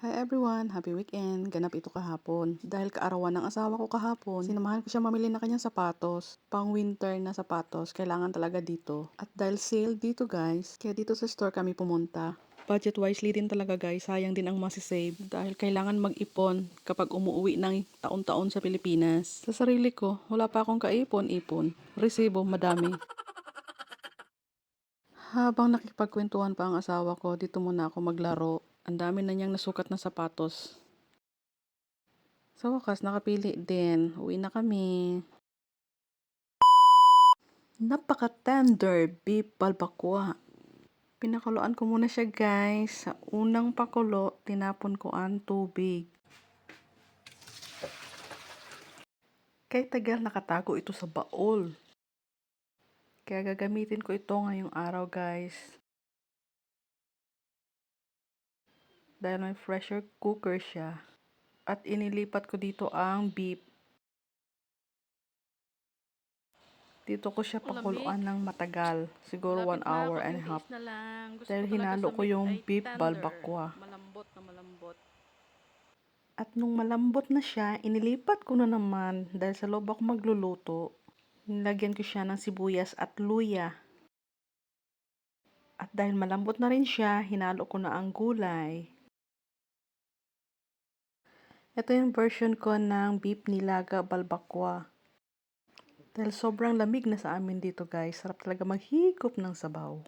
Hi everyone! Happy weekend! Ganap ito kahapon. Dahil kaarawan ng asawa ko kahapon, sinamahan ko siya mamili na kanyang sapatos. Pang winter na sapatos, kailangan talaga dito. At dahil sale dito guys, kaya dito sa store kami pumunta. Budget wisely din talaga guys, sayang din ang masisave. Dahil kailangan mag-ipon kapag umuwi ng taon-taon sa Pilipinas. Sa sarili ko, wala pa akong kaipon-ipon. Resibo, madami. Habang nakipagkwentuhan pa ang asawa ko, dito muna ako maglaro. Ang dami na niyang nasukat na sapatos. Sa wakas, nakapili din. Uwi na kami. Napaka-tender beef balbakwa. Pinakuluan ko muna siya guys. Sa unang pakulo, tinapon ko ang tubig. Kay tagal nakatago ito sa baol. Kaya gagamitin ko ito ngayong araw guys. Dahil may pressure cooker siya. At inilipat ko dito ang beef. Dito ko siya pakuluan ng matagal. Siguro 1 hour and a half. Dahil hinalo ko yung beef balbakwa. Malambot na malambot. At nung malambot na siya, inilipat ko na naman dahil sa loob ako magluluto. Nilagyan ko siya ng sibuyas at luya. At dahil malambot na rin siya, hinalo ko na ang gulay. Ito yung version ko ng beef nilaga balbakwa. Dahil sobrang lamig na sa amin dito guys, sarap talaga maghigop ng sabaw.